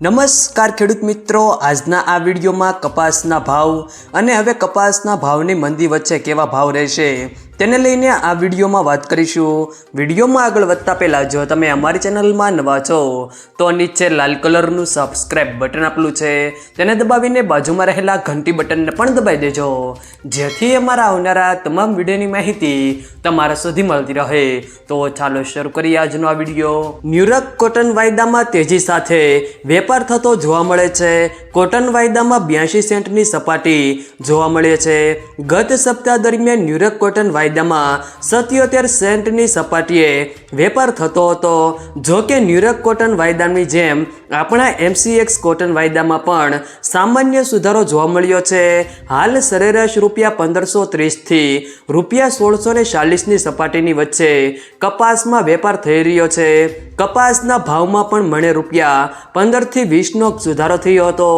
નમસ્કાર ખેડૂત મિત્રો, આજના આ વિડીયોમાં કપાસના ભાવ અને હવે કપાસના ભાવની મંદી વચ્ચે કેવા ભાવ રહેશે? તેને લઈને આ વિડીયોમાં વાત કરીશું. વિડીયોમાં આગળ વધતા પહેલાં, જો તમે અમારી ચેનલમાં નવા છો, તો નીચે લાલ કલરનું સબસ્ક્રાઇબ બટન આપેલું છે. તેને દબાવીને બાજુમાં રહેલા ઘંટી બટનને પણ દબાવી દેજો. જેથી અમારા આવનારા તમામ વિડીયોની માહિતી તમારા સુધી મળતી રહે. તો ચાલો શરૂ કરીએ આજનો આ વીડિયો. ન્યુયોર્ક કોટન વાયદામાં તેજી સાથે વેપાર થતો જોવા મળે છે. કોટન વાયદામાં બ્યાસી સેન્ટની સપાટી જોવા મળે છે. ગત સપ્તાહ દરમિયાન ન્યુયોર્ક કોટન વાયદામાં સત્યોતેર સેન્ટની સપાટીએ વેપાર થતો હતો. જો કે ન્યુયોર્ક કોટન વાયદાની જેમ આપણા એમસીએક્સ કોટન વાયદામાં પણ સામાન્ય સુધારો જોવા મળ્યો છે. હાલ સરેરાશ રૂપિયા પંદરસો ત્રીસથી રૂપિયા સોળસો ને ચાલીસની સપાટીની વચ્ચે કપાસમાં વેપાર થઈ રહ્યો છે. કપાસના ભાવમાં પણ મણે રૂપિયા પંદરથી વીસનો સુધારો થયો હતો.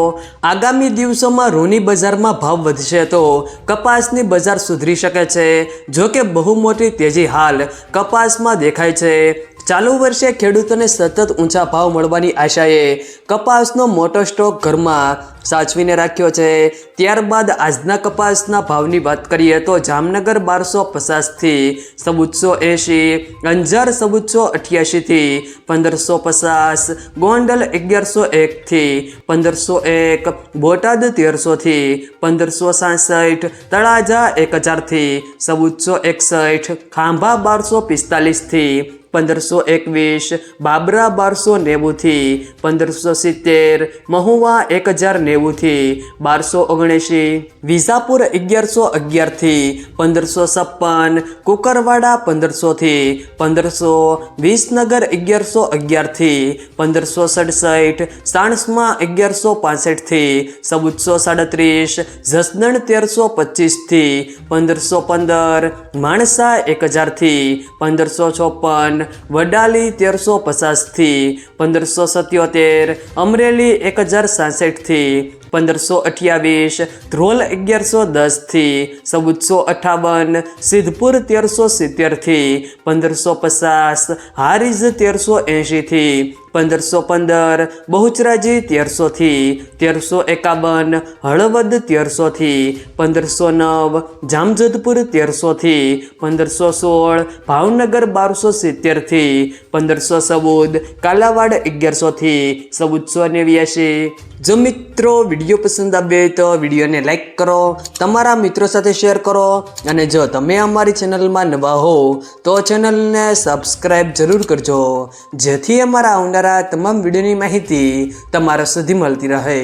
આગામી દિવસોમાં રૂની બજારમાં ભાવ વધશે તો કપાસની બજાર સુધરી શકે છે. જો કે બહુ મોટી તેજી હાલ કપાસમાં દેખાય છે. ચાલુ વર્ષે ખેડૂતોને સતત ઊંચા ભાવ મળવાની આશાએ કપાસનો મોટો સ્ટોક ઘરમાં સાચવીને રાખ્યો છે. ત્યારબાદ આજના કપાસના ભાવની વાત કરીએ તો જામનગર બારસો પચાસથી ચૌદસો એંશી, અંજાર ચૌદસો અઠ્યાસીથી પંદરસો પચાસ, ગોંડલ અગિયારસો એકથી પંદરસો એક, બોટાદ તેરસોથી પંદરસો સાસઠ, તળાજા એક હજારથી ચૌદસો એકસઠ ખાંભા બારસો પિસ્તાલીસથી પંદરસો એકવીસ, બાબરા બારસો નેવુંથી, પંદરસો સિત્તેર, મહુવા એક હજાર નેવુંથી, બારસો ઓગણએંશી વિઝાપુર અગિયારસો અગિયારથી, પંદરસો છપ્પન, કુકરવાડા પંદરસોથી, પંદરસો, વિસનગર અગિયારસો અગિયારથી, પંદરસો સડસઠ, સાણસમાં અગિયારસો પાસઠથી, ચૌદસો સાડત્રીસ, જસદણ તેરસો પચીસથી, પંદરસો પંદર, માણસા એક હજારથી, પંદરસો ચોપન વડાલી તેરસો પચાસથી પંદરસો સત્યોતેર, અમરેલી એક હજાર સાસઠથી પંદરસો અઠ્યાવીસ, ધ્રોલ અગિયારસો દસથી ચૌદસો અઠાવન, સિદ્ધપુર તેરસો સિત્તેરથી પંદરસો પચાસ, હારીજ તેરસો એંશીથી પંદરસો પંદર, બહુચરાજી તેરસોથી તેરસો એકાવન હળવદ તેરસોથી, પંદરસો નવ, જામજોધપુર તેરસોથી, પંદરસો સોળ, ભાવનગર બારસો સિત્તેરથી, પંદરસો ચૌદ, કાલાવાડ અગિયારસોથી, ચૌદસો નેવ્યાસી જો મિત્રો વીડિયો પસંદ આવે તો વિડીયોને લાઇક કરો, તમારા મિત્રો સાથે શેર કરો અને જો તમે અમારી ચેનલમાં નવા હો તો ચેનલને સબસ્ક્રાઈબ જરૂર કરજો, જેથી અમારા આવનારા તમામ વિડીયોની માહિતી તમારા સુધી મળતી રહે.